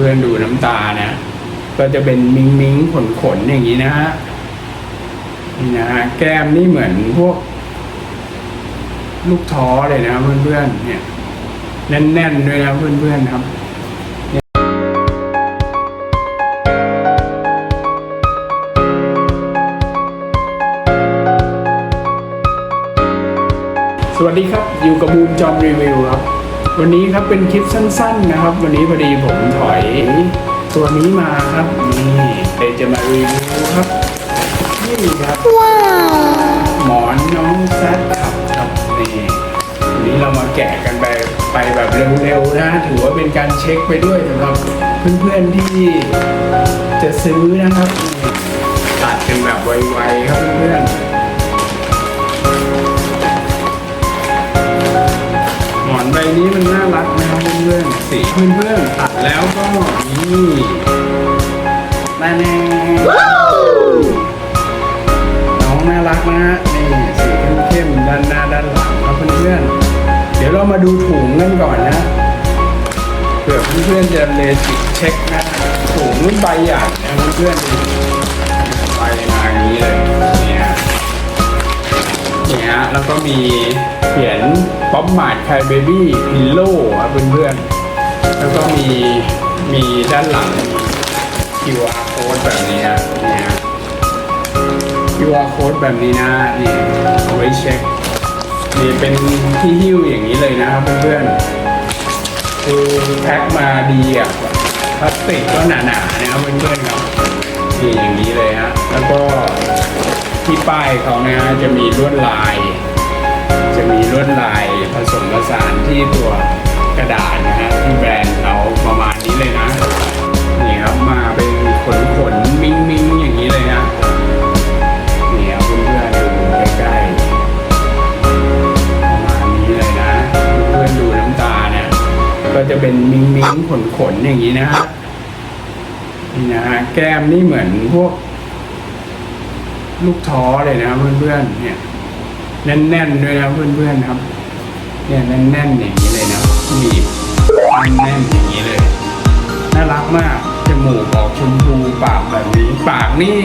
เพื่อนดูน้ำตานะ ก็จะเป็นมิงมิงขนขนอย่างนี้นะฮะนี่นะฮะแก้มนี่เหมือนพวก ลูกท้อเลยนะเพื่อนๆเนี่ยแน่นๆด้วยนะเพื่อนๆครับสวัสดีครับ อยู่กับบูมจอมรีวิวครับ วันนี้ครับเป็นคลิปสั้นๆนะครับ วันนี้พอดีผมถอยตัวนี้มาครับนี่เดี๋ยวจะมารีวิวครับนี่ครับหมอนน้องแซดขับครับนี่วันนี้เรามาแกะกันไปไปแบบเร็วๆนะถือว่าเป็นการเช็คไปด้วยสำหรับเพื่อนๆที่จะซื้อนะครับนี่ตัดเป็นแบบไวๆครับเพื่อนๆ บนี้มันน่ารักนะครับเพื่อนๆสีเพื่อนๆตัดแล้วก็นี่มาแน่น้องน่ารักนะฮะนี่สีเข้มๆด้านหน้าด้านหลังครับเพื่อนๆเดี๋ยวเรามาดูถุงกันก่อนนะเผื่อเพื่อนๆจะเลจิกเช็คนะถุงรุ่นใบใหญ่นะเพื่อนๆใบมาอย่างนี้เแล้วก็มีเขียนป๊อปมาร์ทไคเบบี้พิลโล่ครับเพื่อนๆ แล้วก็มีมีด้านหลัง QR code แบบนี้ฮะนี่ฮะ QR code แบบนี้นะนี่เอาไว้เช็คนี่เป็นที่หิ้วอย่างนี้เลยนะครับเพื่อนๆคือแพ็คมาดีอะพลาสติกก็หนาๆนะครับเพื่อนๆครับนี่อย่างนี้เลยฮะแล้วก็ที่ป้ายเขานะฮะจะมีลวดลาย จะมีลวดลายผสมผสานที่ตัวกระดาษนะฮะที่แบรนด์เขาประมาณนี้เลยนะนี่ครับมาเป็นขนขนมิงมิงอย่างนี้เลยนะนี่ครับเพื่อนๆดูใกล้ๆประมาณนี้เลยนะเพื่อนๆดูน้ำตาเนี่ยก็จะเป็นมิงมิงขนขนอย่างนี้นะฮะนี่นะฮะแก้มนี่เหมือนพวกลูกท้อเลยนะเพื่อนๆเนี่ย แน่นๆด้วยนะเพื่อนๆครับเนี่ยแน่นๆอย่างนี้เลยนะบีบแน่นๆอย่างนี้เลยน่ารักมากจมูกออกชมพูปากแบบนี้ปากนี่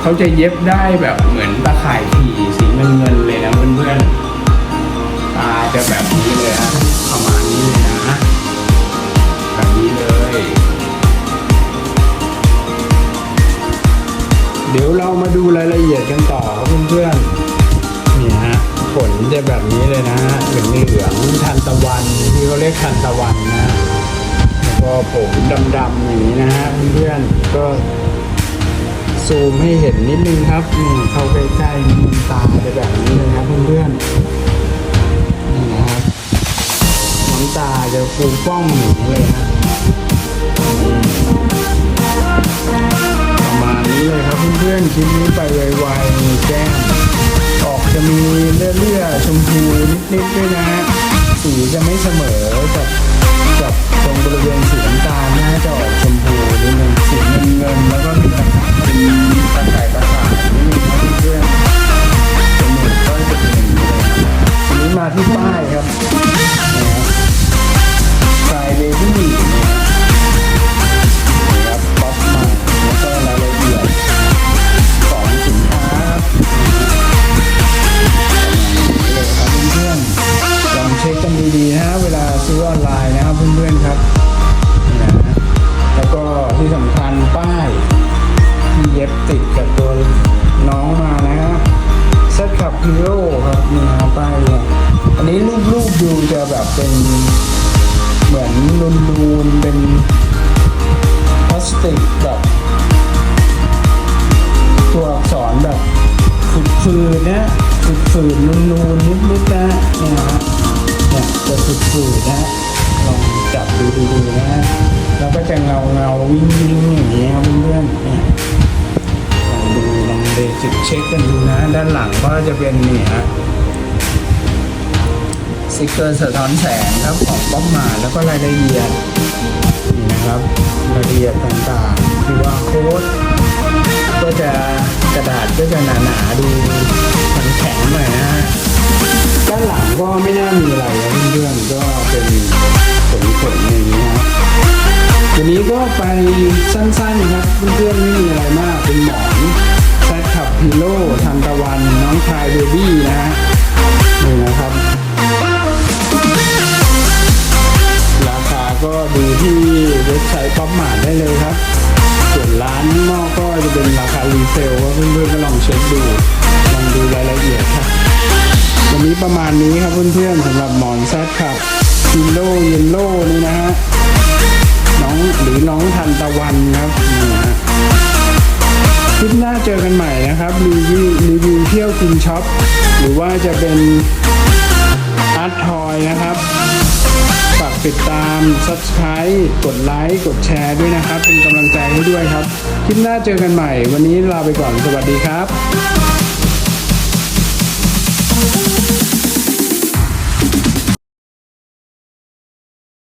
เขาจะเย็บได้แบบเหมือนตะข่ายถี่สีเงินๆเลยนะเพื่อนๆตาจะแบบนี้เลยฮะประมาณนี้เลยนะแบบนี้เลย เดี๋ยวเรามาดูรายละเอียดกันต่อครับเพื่อนๆ นี่ฮะขนจะแบบนี้เลยนะฮะเหลืองเหลืองทันตะวันที่เขาเรียกทันตะวันนะแล้วก็ผมดำๆอย่างนี้นะฮะเพื่อนๆก็ซูมให้เห็นนิดนึงครับนี่เข้าใกล้ๆนี่มันตาจะแบบนี้เลยนะเพื่อนๆนี่นะครับน้ำตาจะฟูฟ่องอย่างนี้เลยฮะประมาณนี้เลยครับเพื่อนๆคลิปนี้ไปไวๆมีแก้มออก จะมีเลือดเลือดชมพูนิดๆด้วยนะฮะสีจะไม่เสมอกับกับตรงบริเวณสีน้ำตาลนะจะออกชมพูนิดนึงสีเงินเงิน กันดีๆนะฮะเวลาซื้อออนไลน์นะครับเพื่อนๆครับนะแล้วก็ที่สำคัญป้ายที่เย็บติดกับตัวน้องมานะฮะเซตขับฮีโร่ครับนี่นะป้ายเนี่ยอันนี้รูปๆดูจะแบบเป็นเหมือนนูนๆเป็นพลาสติกแบบตัวอักษรแบบฝืดๆนะฝืดๆนูนๆนิดๆนะเนี่ยฮะ เนี่ยจะฝืดๆนะลองจับดูดูๆนะแล้วก็จะเงาเงาวิ่งวิ่งอย่างนี้ครับเพื่อนๆเนี่ยลองดูลองเดจิกเช็คกันดูนะ ด้านหลังก็จะเป็นนี่ฮะสติกเกอร์สะท้อนแสงครับของป๊อปมาแล้วก็รายละเอียดนี่นะครับรายละเอียดต่างๆ QR code ก็จะกระดาษก็จะหนาๆดูแข็งๆหน่อยนะฮะด้านหลังก็ไม่น่ามีอะไรนะเพื่อนๆก็เป็นขนๆอย่างนี้นะทีนี้ก็ไปสั้นๆครับเพื่อนๆไม่มีอะไรมากเป็นหมอนแซคขับพิโลทันตะวันน้องชายเบบี้นะฮะนี่นะครับราคาก็ดูที่เว็บไซต์ป๊อปมาร์ได้เลยครับ ราคารีเซลว่าเพื่อนๆก็ลองเช็คดู ลองดูรายละเอียดครับ วันนี้ประมาณนี้ครับเพื่อนๆสำหรับหมอนแซดครับพินโลเยนโลนี่นะฮะ น้องหรือน้องทันตะวันครับนี่ฮะคลิปหน้าเจอกันใหม่นะครับรีวิวรีวิวเที่ยวกินช็อป หรือว่าจะเป็นอาร์ตทอยนะครับ ฝากติดตาม subscribe กดไลค์ กดแชร์ด้วยนะครับ เป็นกำลังใจให้ด้วยครับ คลิปหน้าเจอกันใหม่ วันนี้ลาไปก่อน สวัสดีครับ